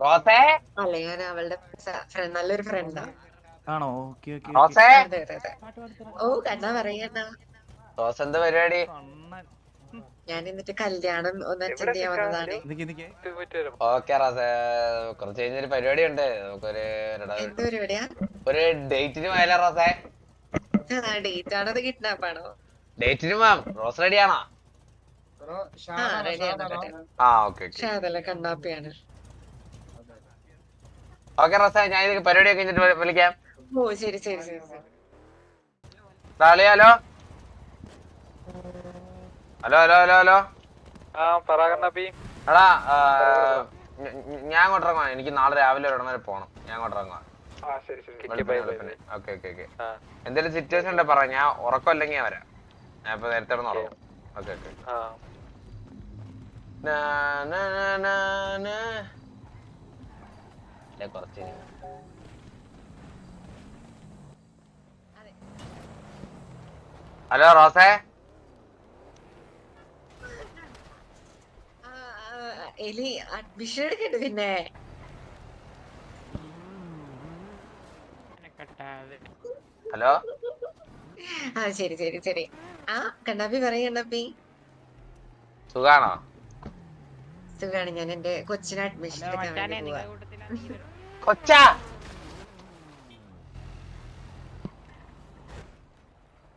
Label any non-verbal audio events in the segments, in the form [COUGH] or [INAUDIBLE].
റോസേ? അല്ല ഞാൻ അവളുടെ ഫ്രണ്ട് നല്ലൊരു ഫ്രണ്ടാ. ആണോ? ഓക്കെ ഓക്കെ റോസേ? അതെ അതെ അതെ. ഓ കണ്ണാ പറയണ്ട റോസ് എന്താ പരിപാടി? ഞാൻ എന്നിട്ട് കല്യാണം ഒന്ന് അറ്റൻഡ് ചെയ്യാൻ വന്നതാണ്. ഓക്കെ റോസേ. കുറച്ച് കഴിഞ്ഞൊരു പരിപാടി ഉണ്ട് നമുക്കൊരു എന്ത് പരിപാടിയാ? ഒരു ഡേറ്റിന് പോയാലോ റോസേ? ആ ഡേറ്റ് ആണോ? അത് കിഡ്നാപ്പാണോ ഡേറ്റിന് പോവാം. റോസ് റെഡി ആണോ ആ റെഡിയാണ് ആ ഓക്കെ ഓക്കെ. പക്ഷെ അതല്ല കണ്ണാപ്പിയാണ്. ഓക്കെ റസ ഞാൻ ഇത് പരിപാടി ഒക്കെ കഴിഞ്ഞിട്ട് വിളിക്കാം. ഓ ശരി ശരി ശരി hello? Hello hello hello hello? ആ പറ കണ്ണാപ്പി എടാ ഞാൻ അങ്ങോട്ട് ഇറങ്ങുവാ എനിക്ക് നാളെ രാവിലെ ഒരു ഇടം വരെ പോണം. ഞാൻ ശരി ഓക്കെ ഓക്കെ ഓക്കെ. എന്തെങ്കിലും സിറ്റുവേഷൻ ഉണ്ടെ പറ. ഞാൻ ഉറക്കമില്ലെങ്കിൽ ഞാൻ വരാം. ഞാൻ ഇപ്പൊ നേരത്തെ കിടന്ന് ഉറങ്ങും. ഓക്കെ. ഓക്കെ ആ കുറച്ച്. ഹലോ റോസേ എലി അഡ്മിഷൻ എടുക്കട്ടെ പിന്നെ ഹലോ ആ ശരി ശരി ശരി. ആ കണ്ണാപ്പി പറയ കണ്ണാപ്പി. സുഖാണോ? സുഖാണ്. ഞാൻ എന്റെ കൊച്ചിനെ അഡ്മിഷൻ എടുക്കാൻ വേണ്ടി പോവാ. കൊച്ചാ.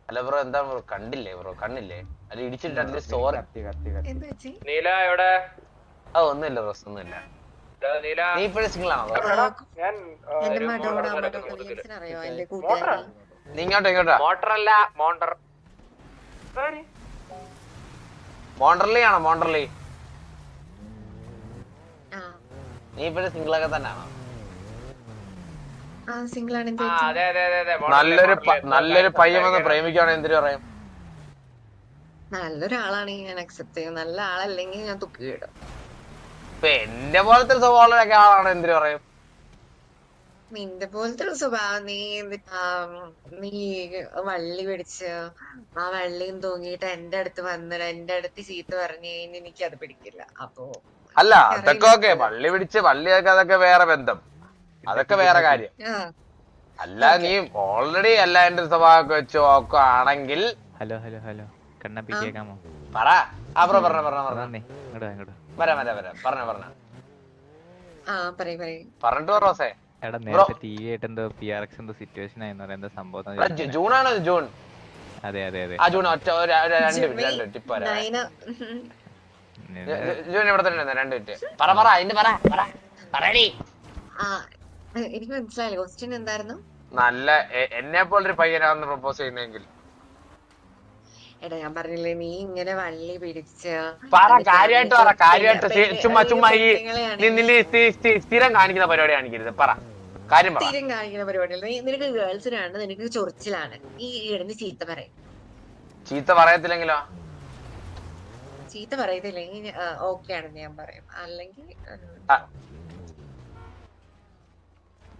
അല്ല ബ്രോ എന്താ ബ്രോ? കണ്ടില്ലേ ബ്രോ? കണ്ണില്ലേ അല്ല ഇടിച്ചിട്ട് അറ്റ്ലീസ്റ്റ് സോറി. എന്ത് വെച്ചി? നീല എവിടെ? ആ ഒന്നുമില്ല ബ്രോ ഒന്നുമില്ല. നീല. നീ ഇപ്പോഴും സിംഗിൾ ആണോ ഞാൻ ആ, എന്റെ ഒരു മോട്ടർ മടോണ എടുക്കുന്നു. വില്യംസിനെ അറിയോ? എന്റെ കൂട്ടുകാരി. നീ ഇങ്ങോട്ടോ ഇങ്ങോട്ടോ? മോട്ടറല്ല മോണ്ടർ. മോണ്ടർലി ആണോ മോണ്ടർലി? ആ. നീ ഇപ്പോഴും സിംഗിൾ ഒക്കെ തന്നെ ആണോ ആ സിംഗിൾ ആണ് എന്ത് ആ വെച്ചി അതെ അതെ അതെ അതെ മോണ്ടറിലെ, നല്ലൊരു. നല്ലൊരു പയ്യൻ വന്ന് പ്രേമിക്കാണ് എന്തിനു പറയും? നല്ലൊരാളാണെങ്കിൽ ഞാൻ അക്സെപ്റ്റ് ചെയ്യും. നല്ല ആളല്ലെങ്കിൽ ഞാൻ തുപ്പിയിടും ഇപ്പൊ എന്റെ പോലത്തെ ഒരു സ്വഭാവമുള്ളൊക്കെ ആളാണ് എന്തിനു പറയും? നിന്റെ പോലത്തെ ഒരു സ്വഭാവം നീ എന്തി- ആ, നീ വള്ളി പിടിച്ച് ആ വള്ളിയും തൂങ്ങിയിട്ട് എന്റെ അടുത്ത് വന്നിട്ട് എന്റെ അടുത്ത് ചീത്ത പറഞ്ഞു കഴിഞ്ഞാൽ എനിക്ക് അത് പിടിക്കില്ല. അപ്പോ അല്ല അതൊക്കെ ഓക്കെ. പള്ളി പിടിച്ച് വള്ളിയൊക്കെ അതൊക്കെ വേറെ ബന്ധം. അതൊക്കെ വേറെ കാര്യം. അല്ല നീ ഓൾറെഡി അല്ല എന്റെ സ്വഭാവമൊക്കെ വെച്ച് നോക്കുകയാണെങ്കിൽ ഹലോ ഹലോ ഹലോ. കണ്ണപ്പി ആ. കേക്കാമോ പറ. അപ്പുറം പറഞ്ഞ പറഞ്ഞ പറഞ്ഞ. ഇങ്ങോട്ട് വാ, ഇങ്ങോട്ട്. വരാം വരാം വരാം. പറഞ്ഞ പറഞ്ഞ. ആ പറയ് പറയ്. പറഞ്ഞിട്ട് പറ റോസേ. എടാ നേരത്തെ ടി വി ആയിട്ട് എന്തോ പി ആർ എക്സ് എന്തോ സിറ്റുവേഷൻ ആയിരുന്നു എന്താ സംഭവം എന്ന് എടാ, ചോദിച്ചേ. ജൂ- ജൂണാണോ ഇത് ജൂൺ? അതെ അതെ അതെ. ആ ജൂൺ ഒറ്റ രണ്ട് ജൂൺ ഇവിടെ തന്നെ രണ്ട് മിനിറ്റ്. പറ പറ അതിന്റെ പറ പറ. പറയടി എനിക്ക് മനസ്സിലായില്ല. ക്വസ്റ്റ്യൻ എന്തായിരുന്നു? നല്ല എന്നെ പോലൊരു പയ്യനാണെന്ന് പ്രപ്പോസ് ചെയ്യുന്നെങ്കിൽ. എടാ ഞാൻ പറഞ്ഞില്ലേ നീ ഇങ്ങനെ വള്ളി പിടിച്ച് പറ കാര്യമായിട്ട് പറ കാര്യമായിട്ട് ചുമ്മാ ചുമ്മാ ഈ സ്ഥിരം കാണിക്കുന്ന പരിപാടി കാണിക്കരുത്. പറ. കാര്യം സ്ഥിരം കാണിക്കുന്ന പരിപാടിയല്ല നിനക്ക് ഗേൾസിനാണ് നിനക്ക് ചൊറിച്ചിലാണ്. ഈ ഇടന്ന് ചീത്ത പറയും. ചീത്ത പറയത്തില്ലെങ്കിലോ? ചീത്ത പറയത്തില്ലെങ്കിൽ ഓക്കെ ആണെന്ന് ഞാൻ പറയും. അല്ലെങ്കിൽ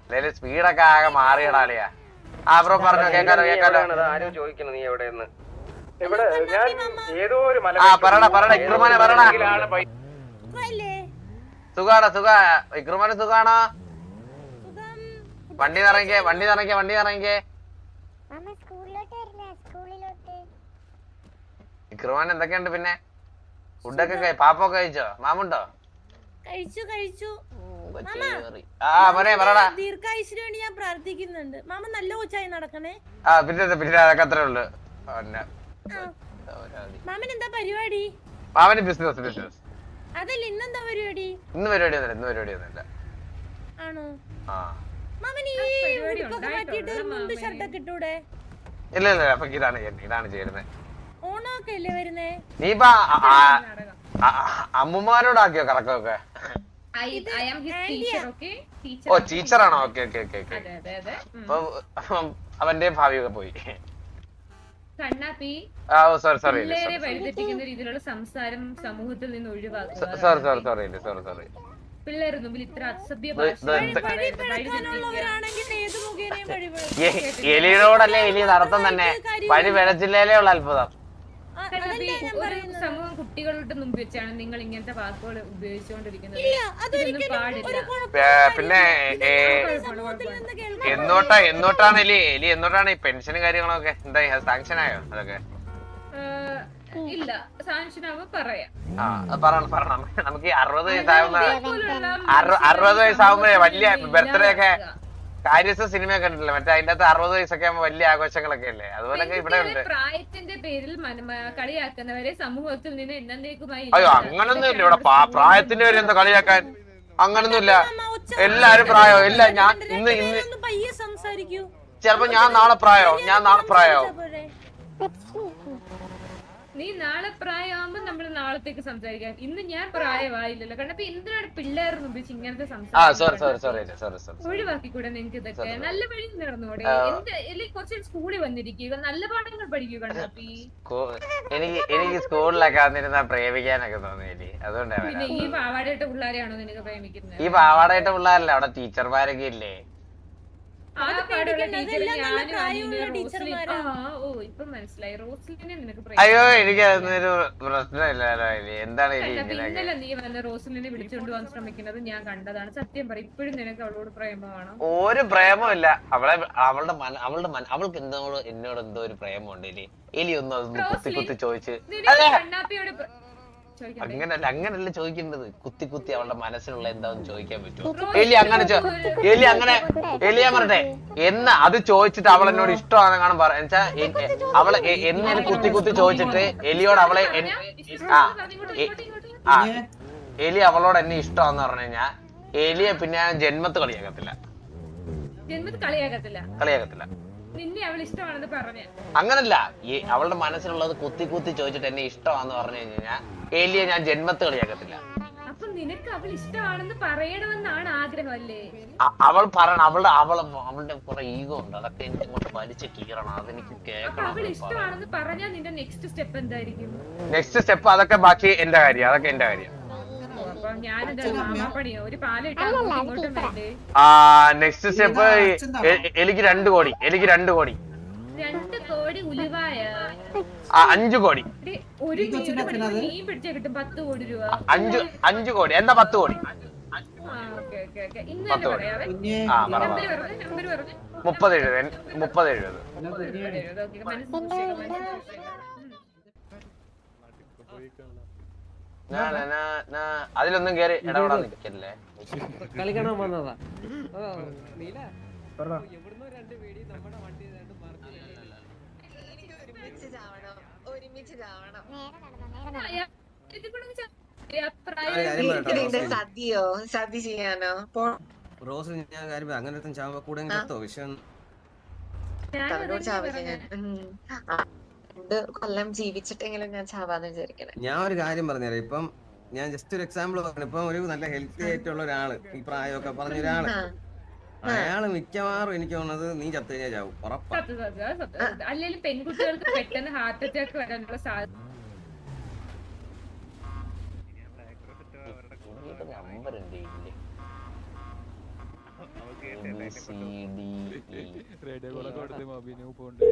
ആ. അല്ലേലും സ്പീഡൊക്കെ ആകെ മാറിയിടാളിയാ ആ ബ്രോ പറഞ്ഞോ കേക്കാലോ കേക്കാലോ. ആരോ ചോദിക്കുന്നു നീ എവിടെയെന്ന്. ഇവിടെ ഞാൻ ഏതോ ഒരു മല ആ പറടാ പറടാ ഇക്രുമാനെ പറടാ ആണ് പൈ- സുഖാണോ സുഖ. ഇക്രുമാന് സുഖാണോ? വണ്ടി നിറങ്ങിക്കേ വണ്ടി നിറങ്ങിക്കേ വണ്ടി നിറങ്ങിക്കേ ഇക്രുമാൻ എന്തൊക്കെയുണ്ട് പിന്നെ? ഫുഡൊക്കെ പാപ്പൊക്കെ കഴിച്ചോ? മാമുണ്ടോ? കഴിച്ചു കഴിച്ചു. ദീർഘായുസിന് വേണ്ടി ഞാൻ പ്രാർത്ഥിക്കുന്നുണ്ട്. മാമ നല്ല കൊച്ചായി നടക്കണേ. ആ പിന്നെ പിന്നെ അതൊക്കെ അത്രേ ഉള്ളു. മാമൻ എന്താ പരിപാടി? മാമന് ബിസിനസ് ബിസിനസ്. അതല്ല ഇന്നെന്താ പരിപാടി? ഇന്ന് പരിപാടി ഒന്നുമില്ല ഇന്ന് പരിപാടി ഒന്നുമില്ല. ആണോ? ആ. മാമൻ ഈ ഉടുപ്പൊക്കെ മാറ്റിയിട്ട് ഒരു മുണ്ട് ഷർട്ടൊക്കെ ഇട്ടൂടെ? ഇല്ല ഇല്ല അപ്പൊ ഇതാണ് ഇതാണ് ചെയ്യുന്നത്. ഓണമൊക്കെ അല്ലേ വരുന്നേ? നീ ഇപ്പൊ അമ്മമാരോടാക്കിയോ കറക്കമൊക്കെ? ഓ ടീച്ചറാണോ? ഓക്കെ ഓക്കെ ഓക്കെ അവന്റെ ഭാവിയൊക്കെ പോയി. കണ്ണാപ്പി ആ ഓ സോറി സോറി വഴിതെറ്റിക്കുന്ന രീതിയിലുള്ള സംസാരം സമൂഹത്തിൽ നിന്ന് ഒഴിവാക്കുക. സോറി സോറി പിള്ളേരുടെ മുമ്പിൽ ഇത്ര അസഭ്യ എലിയോടല്ലേ എലി നടത്തം തന്നെ. വഴി പിഴച്ചില്ലേലേ ഉള്ള അത്ഭുതം. സമൂഹം കുട്ടികളുടെ മുമ്പ് വെച്ചാണ് നിങ്ങൾ ഇങ്ങനത്തെ വാക്കുകൾ ഉപയോഗിച്ചുകൊണ്ടിരിക്കുന്നത്. പിന്നെ എന്നോട്ടാ എന്നോട്ടാണ് എലി എലി എന്നോട്ടാണ് ഈ പെൻഷനും കാര്യങ്ങളൊക്കെ? എന്തായി സാങ്ഷൻ ആയോ അതൊക്കെ? ഇല്ല സാങ്ഷനാവ് പറയാം. പറയണം പറയണം. നമുക്ക് അറുപത് വയസ്സാവുന്ന അറുപത് വയസ്സാവുമ്പോഴേ വലിയ ബർത്ത്ഡേ ഒക്കെ. കാര്യസ്ഥ സിനിമയൊക്കെ കണ്ടിട്ടില്ല? മറ്റേ അതിന്റെ അകത്ത് അറുപത് വയസ്സൊക്കെ ആകുമ്പോ വലിയ ആഘോഷങ്ങളൊക്കെ അല്ലേ? അതുപോലെ ഇവിടെ ഉണ്ട്. പ്രായത്തിന്റെ പേരിൽ കളിയാക്കുന്നവരെ സമൂഹത്തിൽ നിന്ന് എന്നേക്കുമായി അയ്യോ അങ്ങനൊന്നും ഇല്ല ഇവിടെ. പ്രായത്തിന്റെ പേര് എന്താ കളിയാക്കാൻ? അങ്ങനൊന്നും ഇല്ല. എല്ലാരും പ്രായോ. ഇല്ല ഞാൻ ഇന്ന് ഇന്ന് പയ്യെ സംസാരിക്കൂ. ചിലപ്പോ ഞാൻ നാളെ പ്രായോ ഞാൻ നാളെ പ്രായോ പോരെ. നീ നാളെ പ്രായമാകുമ്പോ നമ്മൾ നാളത്തേക്ക് സംസാരിക്കാം. ഇന്ന് ഞാൻ പ്രായമായില്ലല്ലോ കാരണം ഇപ്പൊ എന്തിനാണ് പിള്ളേർ ഉപയോഗിച്ച് ഇങ്ങനത്തെ സംസാരം ഒഴിവാക്കിക്കൂടെ നിങ്ങക്ക് ഇതൊക്കെ. നല്ല വഴി നടന്നുകൂടെ എന്റെ എന്ത് കുറച്ച് സ്കൂളിൽ വന്നിരിക്കുക. നല്ല പാഠങ്ങൾ പഠിക്കുക എനിക്ക് എനിക്ക് സ്കൂളിലൊക്കെ വന്നിരുന്ന പ്രേമിക്കാനൊക്കെ തോന്നിയില്ലേ? അതുകൊണ്ടാണ് പിന്നെ ഈ പാവാടയിട്ട പിള്ളേരെയാണോ നിനക്ക് പ്രേമിക്കുന്നത്? ഈ പാവാടയിട്ട പിള്ളേരല്ല? അവിടെ ടീച്ചർമാരൊക്കെ ഇല്ലേ? അയ്യോ. എനിക്ക് അതൊന്നൊരു പ്രശ്നമില്ലല്ലോ എന്താണ് ഇന്നലെ നീ വന്ന് റോസ്ലിനെ വിളിച്ചുകൊണ്ട് പോകാൻ ശ്രമിക്കുന്നത് ഞാൻ കണ്ടതാണ്. സത്യം പറ ഇപ്പോഴും നിനക്ക് അവളോട് പ്രേമമാണോ? ഒരു പ്രേമമില്ല അവളെ അവളുടെ മന അവളുടെ മന അവൾക്ക് എന്തോ എന്നോട് എന്തോ ഒരു പ്രേമമുണ്ട് ഇനി. എലി ഒന്നും അതൊന്ന് കുത്തി കുത്തി ചോദിച്ച് നിനക്ക് കണ്ണാപ്പിയോട്? അങ്ങനല്ല അങ്ങനല്ല ചോദിക്കേണ്ടത്. കുത്തി കുത്തി അവളുടെ മനസ്സിലുള്ള എന്താന്ന് ചോദിക്കാൻ പറ്റുമോ? എലി അങ്ങനെ എലി അങ്ങനെ എലി ഞാൻ പറഞ്ഞെ എന്ന് അത് ചോദിച്ചിട്ട് അവൾ എന്നോട് ഇഷ്ടമാണെന്ന് കാണാൻ പറ എന്നുവെച്ചാ എ- എ- അവളെ എന്നെ കുത്തി കുത്തി ചോദിച്ചിട്ട് എലിയോട് അവളെ എൻ- ആ ആ എലി അവളോട് എന്നെ ഇഷ്ടമാന്ന് പറഞ്ഞു കഴിഞ്ഞാ എലിയെ പിന്നെ ജന്മത്ത് കളിയാക്കത്തില്ല. കളിയാക്കത്തില്ല. കളിയാക്കത്തില്ല. നിന്നെ അവൾ ഇഷ്ടമാണെന്ന് പറഞ്ഞു. അങ്ങനല്ല. ഈ അവളുടെ മനസ്സിലുള്ളത് കുത്തി കുത്തി ചോദിച്ചിട്ട് എന്നെ ഇഷ്ടമാന്ന് പറഞ്ഞു കഴിഞ്ഞാൽ എലിയെ ഞാൻ ജന്മത്ത് കളിയാക്കത്തില്ല. അപ്പൊ നിനക്ക് അവൾ ഇഷ്ടമാണെന്ന് പറയണമെന്നാണ് ആഗ്രഹം അല്ലേ അവൾ പറയണം അവളുടെ അവളെ അവളുടെ കുറെ ഈഗോ ഉണ്ട്. അതൊക്കെ എനിക്ക് ഇങ്ങോട്ട് വലിച്ചു കീറണം. അതെനിക്ക് കേൾക്കണം അവൾ ഇഷ്ടമാണെന്ന് പറഞ്ഞാൽ നിന്റെ നെക്സ്റ്റ് സ്റ്റെപ്പ് എന്തായിരിക്കും? നെക്സ്റ്റ് സ്റ്റെപ്പ് അതൊക്കെ ബാക്കി എന്റെ കാര്യം അതൊക്കെ എന്റെ കാര്യം. ആ നെക്സ്റ്റ് സ്റ്റെപ്പ് എനിക്ക് രണ്ട് കോടി എനിക്ക് രണ്ട് കോടി. രണ്ട് കോടി ഉലുവായ. ആ അഞ്ചു കോടി. എടി, ഒരു മീൻ പിടിച്ചാ കിട്ടും പത്ത് കോടി രൂപ. അഞ്ചു അഞ്ചു കോടി. എന്താ പത്ത് കോടി? മുപ്പത് എഴുപത് മുപ്പത് എഴുപത്. ഓക്കെ. അതിലൊന്നും കേറി ഇടപെടാൻ നിൽക്കല്ലേ കളിക്കണം വന്നതാ. നീല. ഒരുമിച്ച് ചാവണം. ചാവണം. സദ്യയോ? സദ്യ ചെയ്യാനോ? പോ. റോസ് ഞാൻ കാര്യം. അങ്ങനെ ഒരുത്തൻ കൂടെ അങ്ങ് വിഷയം രണ്ട് കൊല്ലം ജീവിച്ചിട്ടെങ്കിലും ഞാൻ ചാവാന്ന് വിചാരിക്കണേ. ഞാൻ ഒരു കാര്യം പറഞ്ഞു ഇപ്പം ഞാൻ ജസ്റ്റ് ഒരു എക്സാമ്പിൾ പറഞ്ഞു ഇപ്പൊ ഒരു നല്ല ഹെൽത്തി ആയിട്ടുള്ള ഒരാൾ ഈ പ്രായമൊക്കെ പറഞ്ഞ ഒരാൾ അയാൾ മിക്കവാറും എനിക്ക് തോന്നുന്നത് നീ ചത്തു കഴിഞ്ഞാൽ ചാവും. അല്ലെങ്കിൽ പെൺകുട്ടികൾക്ക് പെട്ടെന്ന് ഹാർട്ട് അറ്റാക്ക് വരാനുള്ള സാധ്യത E. റേഡിയോ കോളൊക്കെ കൊടുത്ത് മൊബൈലിന് പോണ്ട്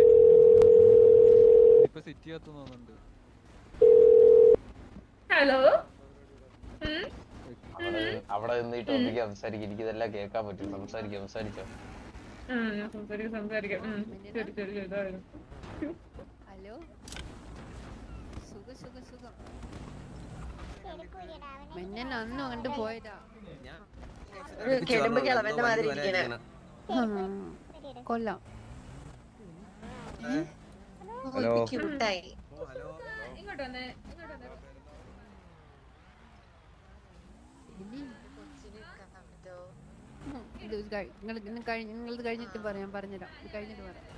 ഇപ്പൊ സിറ്റി ഹലോ അവിടെ അവിടെ നിന്ന് ഈ ടോപ്പിക്ക് സംസാരിക്കും. എനിക്ക് ഇതെല്ലാം കേൾക്കാൻ പറ്റും. സംസാരിക്കും സംസാരിച്ചോ സംസാരിക്കാം സംസാരിക്കാം. ഹലോ? സുഖ സുഖ സുഖം. എടുക്കൂലടാ അവനെ മെന്നെ അന്ന് കണ്ടു പോയതാ. ഒരു കെടുമ്പ് കിളവന്റെ മാതിരി കൊല്ലാം ഇങ്ങോട്ട് വന്നേ. ഇത് നിങ്ങൾ നിങ്ങളത് കഴിഞ്ഞിട്ട് പറയാം പറഞ്ഞുതരാം ഇത് കഴിഞ്ഞിട്ട് പറയാം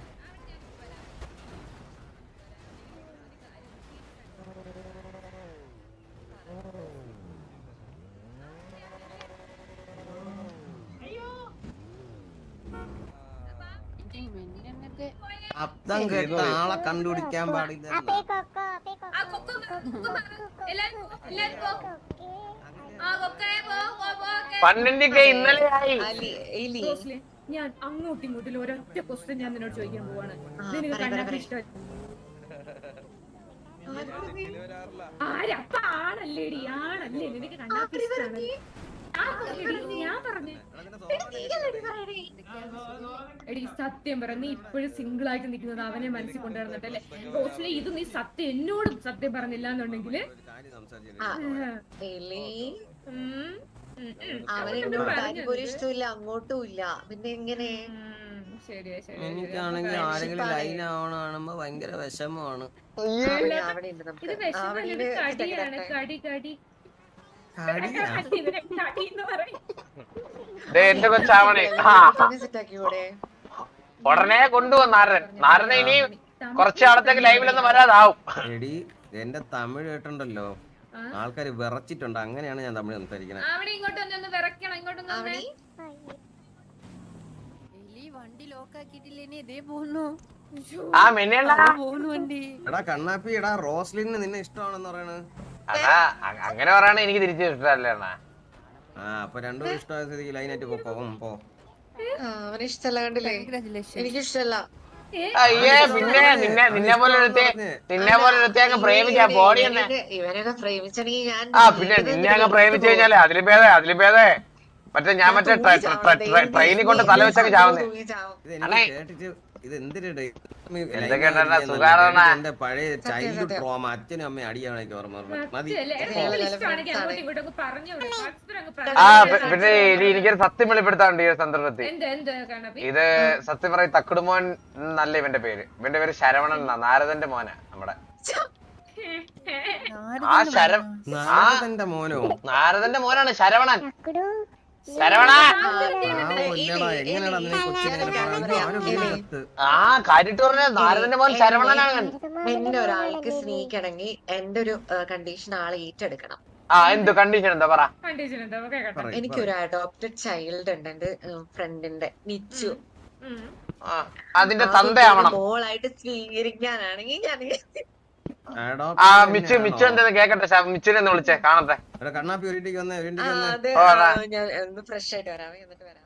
അബ്ദം കേട്ട ആളെ കണ്ടുപിടിക്കാൻ പാടില്ല പന്ത്രണ്ടിക്ക് ഇന്നലെ ആയി. ഞാൻ അങ്ങോട്ടും ഇങ്ങോട്ടും ഒരൊറ്റ ക്വസ്റ്റ്യൻ ഞാൻ നിന്നോട് ചോദിക്കാൻ പോവാണ്. നിനക്ക് കണ്ണാപ്പി ഇഷ്ടം. ആര്? അപ്പ ആണല്ലേടി ആണല്ലേ. നിനക്ക് കണ്ണാപ്പി ഇഷ്ടാണ് ഞാൻ പറഞ്ഞു എടി സത്യം പറ നീ ഇപ്പോഴും സിംഗിൾ ആയിട്ട് നിൽക്കുന്നത് അവനെ മനസ്സിൽ കൊണ്ടുവരുന്നിട്ടല്ലേ റോസ്ലി ഇത് നീ സത്യം എന്നോടും സത്യം പറഞ്ഞില്ല എന്നുണ്ടെങ്കിൽ ആ, എലി ഉം, ഉം, ഉം. അവന് അതുകൊണ്ട് എന്നോട് പറഞ്ഞത്. കാര്യം ഒരു ഇഷ്ടമില്ല അങ്ങോട്ടും ഇല്ല. പിന്നെ എങ്ങനെ? എനിക്കാണെങ്കിൽ ആരെങ്കിലും ലൈൻ ആവണ കാണുമ്പോ ഭയങ്കര വിഷമമാണ്. അവിടെ കടി കടി കടി. എന്റെ കൊച്ചാവണേ. ഉടനെ കൊണ്ടുവന്ന് നാരൻ. നാരൻ ഇനി കുറച്ച് നാളത്തേക്ക് ലൈവിലൊന്നും വരാതാവും. എടി എന്റെ തമിഴ് കേട്ടുണ്ടല്ലോ? ആൾക്കാർ വിറച്ചിട്ടുണ്ട്. അങ്ങനെയാണ് ഞാൻ തമിഴ് സംസാരിക്കുന്നത് എടാ കണ്ണാപ്പി എടാ റോസ്ലിന് നിന്നെ ഇഷ്ടമാണെന്ന് പറയണത് അതാ അങ്ങനെ പറയണ എനിക്ക് തിരിച്ചു ഇഷ്ടമല്ലേ അണ്ണാ. ആ അപ്പൊ രണ്ടുപേരും ഇഷ്ടമായ സ്ഥിതിക്ക് ലൈനായിട്ട് പോ അവന് ഇഷ്ടമല്ല കണ്ടില്ലേ? എനിക്ക് ഇഷ്ടമല്ല അയ്യേ പിന്നെ നിന്നെ നിന്നെ പോലെ ഒരുത്തെ നിന്നെ പോലെ ഒരുത്തെ അങ്ങ് പ്രേമിക്കാ ബോഡി തന്നെ ഇവനൊക്കെ- ഇവനൊക്കെ പ്രേമിച്ചെങ്കിൽ ഞാൻ ആ പിന്നെ നിന്നെ അങ്ങ് പ്രേമിച്ചു കഴിഞ്ഞാലേ അതിൽ ഭേദേ അതിൽ ഭേദേ. മറ്റേ ഞാൻ മറ്റേ ട്ര- ട്ര- ട്ര- ട്ര- ട്രെയിനിൽ കൊണ്ട് തല വെച്ചങ്ങ് ചാവുന്നേ. ഇത് എന്തിനാ എന്റെ പഴയ ചൈൽഡ്ഹുഡ് ട്രോമ അച്ഛനും അമ്മയും അടിയാണെങ്കിൽ ഓർമ്മ. മതി. ആ പിന്നെ ഇനി എനിക്കൊരു സത്യം വെളിപ്പെടുത്താണ്ട് ഈ ഒരു സന്ദർഭത്തിൽ. എന്ത് എന്ത് കണ്ണപ്പി? ഇത് സത്യം പറയും തക്കുടുമോൻ നല്ല ഇവന്റെ പേര്. ഇവന്റെ പേര് ശരവണൻ എന്നാ നാരദന്റെ മോനാ നമ്മടെ. ആ ശര നാരദന്റെ മോനോ? നാരദന്റെ മോനാണ് ശരവണൻ. ആ കാര്യട്ട് പറഞ്ഞ നാരദന്റെ മോൻ ശരവണനാണ്. എന്നെ ഒരാൾക്ക് സ്നേഹിക്കണമെങ്കിൽ എന്റെ ഒരു കണ്ടീഷൻ ആളെ ഏറ്റെടുക്കണം. ആ എന്ത് കണ്ടീഷൻ എന്താ പറ? കണ്ടീഷൻ എന്താ? കേട്ടോ എനിക്ക് ഒരു അഡോപ്റ്റഡ് ചൈൽഡ് ഉണ്ട് എന്റെ ഫ്രണ്ടിന്റെ നിച്ചു. ആ, അതിന്റെ തന്തയാവണം. മോളായിട്ട് സ്വീകരിക്കാനാണെങ്കിൽ ഞാൻ ആ? മിച്ചു മിച്ചു എന്തെന്ന് കേക്കട്ടെ മിച്ചിനെ ഒന്ന് വിളിച്ചേ കാണട്ടെ. കണ്ണാപ്പി ഒരിട്ടിക്ക് വന്നേ ഒന്ന് ഫ്രഷ് ആയിട്ട് വരാം എന്നിട്ട് വരാം.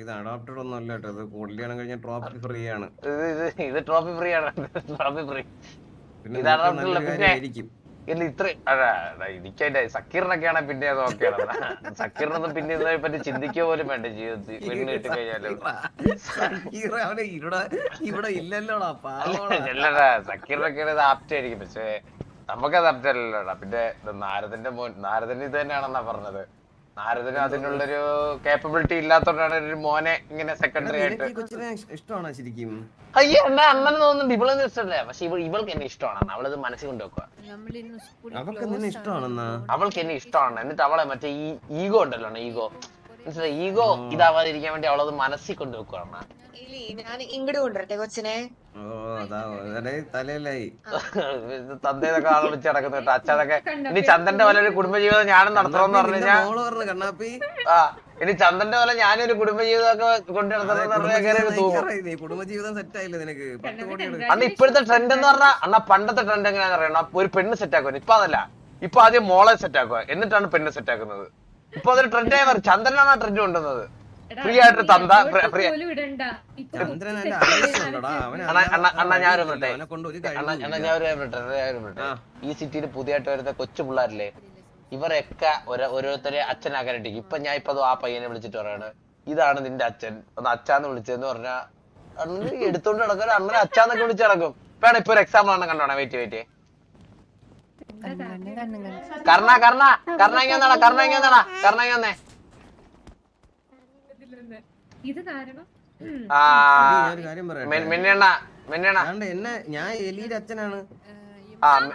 ഇത് അഡോപ്റ്റഡ് ഒന്നും അല്ല കേട്ടോ. ഇത് കല്യാണം കഴിഞ്ഞ ട്രോഫി ഫ്രീ ആണ്. ഇത് ട്രോഫി ഫ്രീ ആണ്. [LAUGHS] ട്രോഫി ഫ്രീ പിന്നെ ഇത് adopted പിന്നെ-. ഇല്ല ഇത്ര എനിക്കതിന്റെ സക്കീറിനൊക്കെയാണ് പിന്നെ അത് ഓക്കെയാണ് സക്കീറിനൊന്നും പിന്നെ ഇതിനെ പറ്റി ചിന്തിക്കുക പോലും വേണ്ട ജീവിതത്തിൽ. പെണ്ണ് കിട്ടി കഴിഞ്ഞാലും. സക്കീറിനൊക്കെ ആപ്റ്റ് ആയിരിക്കും. പക്ഷേ നമുക്കത് ആപ്റ്റ് അല്ലല്ലോടാ. പിന്നെ നാരദന്റെ മോൻ നാരദന് ഇത് തന്നെയാണെന്നാ പറഞ്ഞത്. നാരദന് അതിനുള്ളൊരു കേപ്പബിലിറ്റി ഇല്ലാത്തോണ്ടാണ് ഒരു മോനെ ഇങ്ങനെ സെക്കൻഡറി ആയിട്ട് ഇഷ്ടമാണ് ശരിക്കും? അയ്യോ എന്നാ അങ്ങനെ തോന്നുന്നുണ്ട് ഇവളൊന്നും ഇഷ്ടമല്ല. പക്ഷെ ഇവൾ ഇവൾക്ക് എന്നെ ഇഷ്ടമാണ് അവളത് മനസ്സിൽ കൊണ്ട് വെക്കുക അവൾക്ക് എന്നെ ഇഷ്ടമാണ്. എന്നിട്ട് അവളെ മറ്റേ ഈ ഈഗോ ഉണ്ടല്ലോ ഈഗോ. ഈഗോ ഇതാവാതിരിക്കാൻ വേണ്ടി അവളത് മനസ്സിൽ കൊണ്ടുവെക്കുവാണ് ഞാൻ ഇങ്ങോട്ട് കൊണ്ടുവരട്ടെ കൊച്ചിനെ. [LAUGHS] തന്തേതൊക്കെ ആളെ വിളിച്ച് അച്ഛനൊക്കെ ഇനി ചന്ദന്റെ പോലെ ഒരു കുടുംബജീവിതം ഞാനും നടത്തണമെന്ന് പറഞ്ഞു കഴിഞ്ഞാൽ ഇനി ചന്ദന്റെ പോലെ ഞാനൊരു കുടുംബജീവിതം ഒക്കെ കുടുംബജീവിതം സെറ്റ് ആയില്ലേ നിനക്ക്? പത്ത് അന്ന് ഇപ്പോഴത്തെ ട്രെൻഡ് എന്ന് പറഞ്ഞാൽ അണ്ണാ പണ്ടത്തെ ട്രെൻഡ് എങ്ങനെയാണെന്ന് അറിയണം ഒരു പെണ്ണ് സെറ്റ് ആക്കുവാൻ ഇപ്പൊ അതല്ല. ഇപ്പൊ ആദ്യം മോളെ സെറ്റ് ആക്കുക എന്നിട്ടാണ് പെണ്ണ് സെറ്റ് ആക്കുന്നത്. ഇപ്പൊ അതൊരു ട്രെൻഡായി മാറി. ചന്ദ്രനാണ് ആ ട്രെൻഡ് കൊണ്ടുവന്നത്. ഫ്രീ ആയിട്ട് തന്ത ഫ്രീ- അവന് അണ്ണാ ഞാൻ ഒരു അറിയില്ല, മിനിറ്റ് അവനെ കൊണ്ട് ഒരു അണ്ണാ അണ്ണാ ഞാൻ ഒരു മിനിറ്റ് ഈ സിറ്റിയിൽ പുതിയതായിട്ട് വരുന്ന കൊച്ചു പിള്ളേരില്ലേ ഇവരൊക്കെ ഓരോ ഓരോരുത്തരെ അച്ഛനാക്കാനിട്ടിരിക്കും ഇപ്പൊ ഞാൻ ഇപ്പൊ ആ പയ്യനെ വിളിച്ചിട്ട് പറയാണ് ഇതാണ് നിന്റെ അച്ഛൻ. ഒന്ന് അച്ഛാന്ന് വിളിച്ചെന്ന് പറഞ്ഞാ അണ്ണന് എടുത്തോണ്ട് നടക്കാൻ അണ്ണനെ അച്ഛാന്നൊക്കെ വിളിച്ച് നടക്കും. ഇപ്പൊ ഇപ്പൊ ഒരു എക്സാമ്പിൾ ആണ് കണ്ടോണേ. വെയിറ്റ് വെയിറ്റ് കണ്ണ് കണ്ണ് കണ്ണ് കണ്ണ് കർണ കർണ കർണ ഇങ്ങനെ വന്നടാ കർണ ഇങ്ങനെ വന്നടാ കർണ ഇങ്ങനെ ഇത് കാരണം ആ എടി, ഞാൻ എലിയുടെ അച്ഛനാണ്. ആ മി-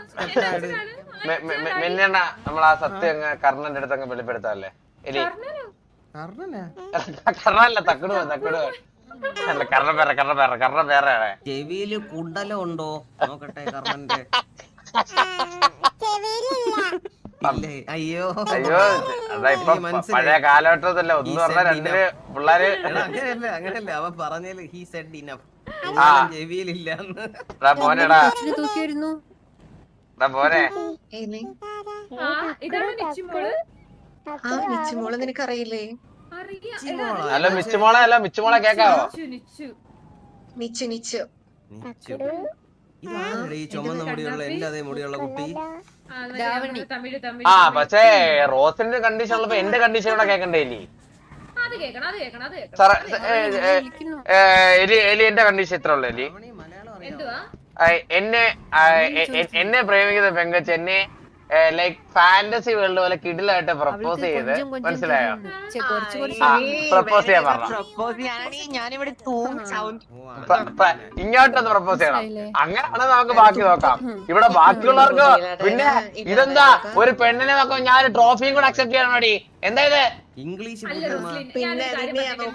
മി- മി- മി- മിന്നണ്ണ നമ്മൾ ആ സത്യം അങ്ങ് കർണന്റെ അടുത്ത് അങ്ങ് വെളിപ്പെടുത്താല്ലേ? എലി. കർണല്ല തക്കട് തക്കട് അല്ല കർണ പേര കർണ പേര കർണ പേരാണ്. ചെവിയിൽ കുണ്ടലം ഉണ്ടോ? നോക്കട്ടെ കർണന്റെ. അയ്യോ. അയ്യോ അതാ ഇപ്പൊ പഴയ കാലഘട്ടത്തില്ല ഒന്ന് പറഞ്ഞ said രണ്ടിൽ പിള്ളേര് എടാ, അങ്ങനെയല്ല അങ്ങനെയല്ല. അവൻ ഹി സെഡ് ഇനഫ്. ചെവിയിലില്ല മോനെടാ മോനെ നിനക്കറിയില്ലേ? അല്ല മിച്ചുമോളെ അല്ല മിച്ചുമോളെ കേക്കാവോ? നിച്ചു നിച്ചു ഈ ചുമന്ന മുടിയുള്ള എന്റെ അതേ മുടിയുള്ള കുട്ടി. ആ, മറ്റേ തമിഴ് തമിഴ്. ആ പക്ഷേ റോസിന്റെ കണ്ടീഷൻ ഉള്ളപ്പോ എന്റെ കണ്ടീഷൻ കൂടെ കേൾക്കണ്ടേ എലി? കേക്കണം അത് കേക്കണം അത് കേക്കണം. സാറേ അത് ഏ, കേക്കണം. ഏ, വിളിക്കുന്നു. ഏ, എലി എലി എന്റെ കണ്ടീഷൻ ഇത്ര ഉള്ളു എലി. എന്നെ എന്നെ പ്രേമിക്കുന്ന പെങ്കച്ച് എന്നെ ലൈക്ക് ഫാന്റസി വേൾഡ് പോലെ കിടിലായിട്ട് പ്രപ്പോസ് ചെയ്ത്. മനസ്സിലായോ? പ്രപ്പോസ് ചെയ്യാൻ പറഞ്ഞു. ഇങ്ങോട്ടൊന്ന് പ്രപ്പോസ് ചെയ്യണം. അങ്ങനെയാണ് അങ്ങനെയാണെങ്കിൽ നമുക്ക് ബാക്കി നോക്കാം. ഇവിടെ ബാക്കിയുള്ളവർക്ക് പിന്നെ ഇതെന്താ? ഒരു പെണ്ണിനെ നോക്കാം. ഞാൻ ട്രോഫിയും കൂടെ അക്സെപ്റ്റ് ചെയ്യണം മടി എന്താ ഇത് ഇംഗ്ലീഷ്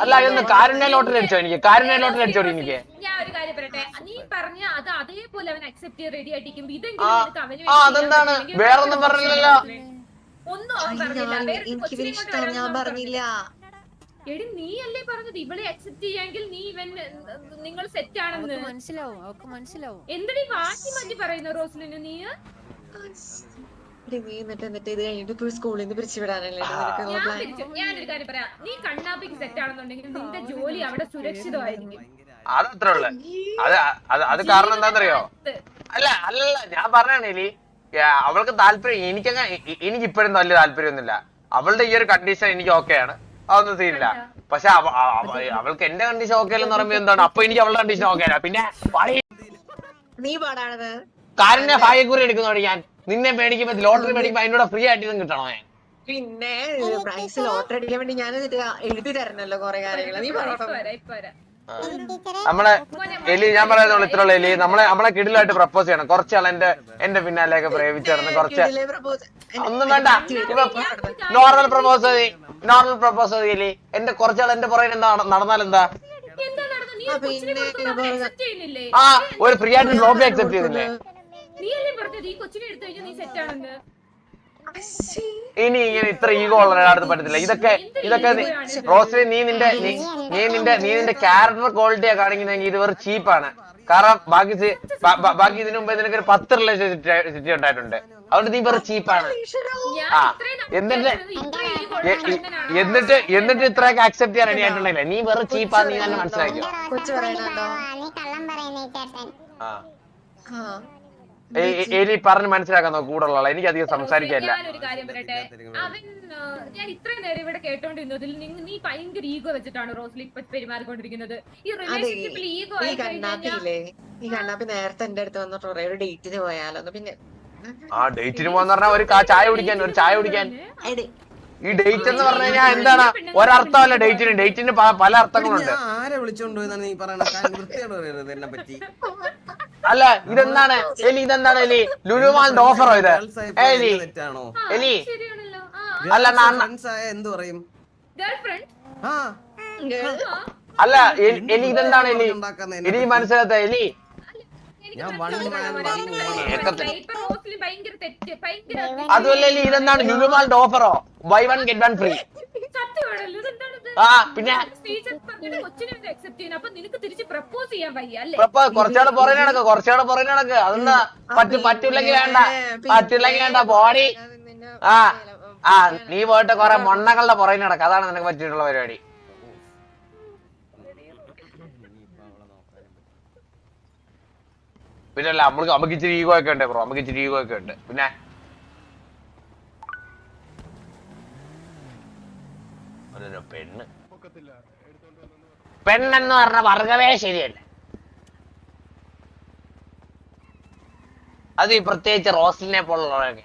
അല്ല ഇതൊന്ന് കാരുണ്യ ലോട്ടറി അടിച്ചോ എനിക്ക്? കാരുണ്യ ലോട്ടറി അടിച്ചോ എനിക്ക് ഞാൻ ഒരു കാര്യം പറയട്ടെ? നീ പറഞ്ഞ അത് അതേപോലെ അവൻ അക്സെപ്റ്റ് ചെയ്ത് റെഡി ആയിട്ടിരിക്കും. ഇതെങ്കിലും ആ, അതെന്താണ്? വേറൊന്നും പറഞ്ഞില്ലല്ലോ. ഒന്നും അവൻ പറഞ്ഞില്ല. ഞാൻ പറഞ്ഞില്ല. എടി നീ അല്ലേ പറഞ്ഞത്? ഇവളെ അക്സെപ്റ്റ് ചെയ്യാമെങ്കിൽ നീ ഇവൻ നിങ്ങൾ സെറ്റ് ആണെന്ന്. മനസ്സിലാവും മനസ്സിലാവും. എന്തടി വാശി മാറ്റി പറയുന്ന റോസ്ലിന് നീ? നീ എന്നിട്ട് എന്നിട്ട് ഇത് കഴിഞ്ഞിട്ട് പോയി സ്കൂളിൽ നിന്ന് പിരിച്ചു വിടാനല്ലേ? നിനക്ക് ഞാൻ ഞാനൊരു കാര്യം പറയാം. നീ കണ്ണാപ്പിക്ക് സെറ്റ് ആണെന്നുണ്ടെങ്കിൽ നിന്റെ ജോലി അവിടെ സുരക്ഷിതമായിരിക്കും. അത് അത്രേ ഉള്ളു. അത് അത് അത് കാരണം എന്താണെന്നറിയോ? അല്ല അല്ല ഞാൻ പറഞ്ഞാണ് എലി. അവൾക്ക് താല്പര്യം എനിക്കങ്ങ എനിക്ക് ഇപ്പോഴും വലിയ താല്പര്യമൊന്നുമില്ല. അവളുടെ ഈ ഒരു കണ്ടീഷൻ എനിക്ക് ഓക്കെയാണ് അതൊന്നും സീനില്ല പക്ഷെ അവ- അവ- അവ- അവൾക്ക് എന്റെ കണ്ടീഷൻ ഓക്കെ അല്ലെന്ന് പറയുമ്പോ എന്താണ്? അപ്പൊ എനിക്ക് അവളുടെ കണ്ടീഷൻ ഓക്കെ അല്ല. പിന്നെ നീ പാടാണത്. കാരന്റെ ഭാഗ്യക്കുറി എടുക്കുന്നോട് ഞാൻ നിന്നെ പേടിക്കുമ്പോ ലോട്ടറി മേടിക്കുമ്പോ അതിനോട് ഫ്രീ ആയിട്ട് ഇതും കിട്ടണോ ഞാൻ? പിന്നെ പ്രൈസ് ലോട്ടറി അടിക്കാൻ വേണ്ടി ഞാൻ എഴുതി തരണല്ലോ കൊറേ കാര്യങ്ങൾ നീ നമ്മളെ എലി ഞാൻ പറയുന്നുള്ളു ഇത്ര എലി. നമ്മളെ നമ്മളെ കിടിലായിട്ട് പ്രപ്പോസ് ചെയ്യണം. കുറച്ചാൾ എന്റെ എന്റെ പിന്നാലെയൊക്കെ പ്രേമിച്ചു നടന്ന് കുറച്ച് ഒന്നും വേണ്ട. നോർമൽ പ്രപ്പോസ് മതി നോർമൽ പ്രപ്പോസ് മതി എലി. എന്റെ കുറച്ചാൾ എന്റെ പുറകെ എന്താ നടന്നാൽ എന്താ എന്താ നീ ആ, ഒരു കൊച്ചിനെ പിന്നെ കൊടുക്കുമ്പോ അവൻ ഇപ്പൊ- accept ചെയ്യുന്നില്ലേ ആ ഒരു ഫ്രീ ആയിട്ട് ട്രോഫി അക്സെപ്റ്റ് ചെയ്തില്ലേ? പറഞ്ഞത്? ഈ കൊച്ചിനെ എടുത്തു കഴിഞ്ഞാൽ നീ സെറ്റ് ആണെന്ന്. അശ്ശീ. ഇനി ഇങ്ങനെ ഇത്ര ഈഗോ ഉള്ള ഒരാളടുത്ത് പറ്റത്തില്ല. ഇതൊക്കെ ഇതൊക്കെ റോസ്ലി നീ നിന്റെ നീ നിന്റെ നീ നിന്റെ ക്യാരക്ടർ ക്വാളിറ്റിയാ കാണിക്കുന്നെങ്കിൽ ഇത് വെറും ചീപ്പാണ് കാരണം ബാക്കി ബാക്കി ഇതിനു മുമ്പ് നിനക്ക് ഒരു പത്ത് റിലേഷൻഷിപ്പ് ഉണ്ടായിട്ടുണ്ട്. അതുകൊണ്ട് നീ വെറും ചീപ്പാണ് ആ. എന്നിട്ട്? എന്നിട്ട് എന്നിട്ട് ഇത്രയൊക്കെ അക്സെപ്റ്റ് ചെയ്യാൻ റെഡി ആയിട്ടുണ്ടെങ്കിലേ നീ വെറും ചീപ്പാന്ന് നീ തന്നെ മനസ്സിലാക്കിയോ? കൊച്ചു പറയണുണ്ടോ നീ കള്ളം പറയുന്നേ ചേട്ടൻ. ആ. എലി പറഞ്ഞ് മനസ്സിലാക്കാൻ നോക്ക് കൂടെ ഉള്ള എനിക്ക് അധികം സംസാരിക്കാനില്ല. ഞാനൊരു കാര്യം പറയട്ടെ? അവൻ ഞാൻ ഇത്രയും നേരം ഇവിടെ കേട്ടോണ്ടിരുന്നതിൽ നീ ഭയങ്കര ഈഗോ വെച്ചിട്ടാണ് റോസ്ലി ഇപ്പൊ പെരുമാറിക്കൊണ്ടിരിക്കുന്നത്. ഈ റിലേഷൻഷിപ്പിൽ ഈഗോ ഈ കണ്ണാപ്പിയില്ലേ? ഈ കണ്ണാപ്പി നേരത്തെ എന്റെ അടുത്ത് വന്നിട്ട് പറയാം ഒരു ഡേറ്റിന് പോയാലോ? പിന്നെ ആ ഡേറ്റിന് പോകാന്ന് പറഞ്ഞാൽ ഒരു ചായ കുടിക്കാൻ ഒരു ചായ കുടിക്കാൻ. ഈ ഡേറ്റ് എന്ന് പറഞ്ഞു കഴിഞ്ഞാൽ എന്താണ്? ഒരർത്ഥമല്ല ഡേറ്റിന്. ഡേറ്റിന് പല അർത്ഥങ്ങളുണ്ട്. ആരെ വിളിച്ചോണ്ട് പോയെന്നാണ് നീ പറയണ വൃത്തിയോട് പറയരുത് എന്നെ പറ്റി അല്ല ഇതെന്താണ്? എലി ഇതെന്താണ് എലി? ലുലുമാളിന്റെ ഓഫറോ ഇത്? എലി. എലി. ശരിയാണല്ലോ. അല്ല, എന്ത് പറയും? ആ. അല്ല എലി ഇതെന്താണ് എലി? എലി മനസ്സിലാത്ത എലി. അതുമല്ല എലി ഇതെന്താണ്? ലുലുമാളിന്റെ ഓഫറോ? Buy one get one free ആ പിന്നെ ടീച്ചർ പറഞ്ഞിട്ട് കൊച്ചിനെ അക്സെപ്റ്റ് ചെയ്യുന്നത് അപ്പൊ നിനക്ക് തിരിച്ച് പ്രപ്പോസ് ചെയ്യാൻ വയ്യ അല്ലേ? ഇപ്പൊ കുറച്ചുകൂടെ പുറകെ നടക്ക് കുറച്ചുകൂടെ പുറകെ നടക്ക്. അതെന്താ? പറ്റു പറ്റില്ലെങ്കിൽ വേണ്ട. പറ്റില്ലെങ്കിൽ വേണ്ട ബോഡി ആ ആ നീ പോയിട്ട് കൊറേ മൊണ്ണകളുടെ പുറകെ നടക്ക്. അതാണ് നിനക്ക് പറ്റിയിട്ടുള്ള പരിപാടി. പിന്നെ അല്ല നമ്മൾക്ക് നമുക്ക് ഇച്ചിരി ഈഗോ ഒക്കെ ഉണ്ട് ബ്രോ. നമുക്ക് ഇച്ചിരി ഈഗോ ഒക്കെ ഉണ്ട്. പിന്നെ? പെണ്ണ്. പെണ്ണെന്ന് പറഞ്ഞ വർഗമേ ശരിയല്ല. അത് ഈ പ്രത്യേകിച്ച് റോസ്ലിനെ പോലുള്ളവരൊക്കെ.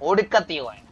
ഒടുക്കത്തീവാണ്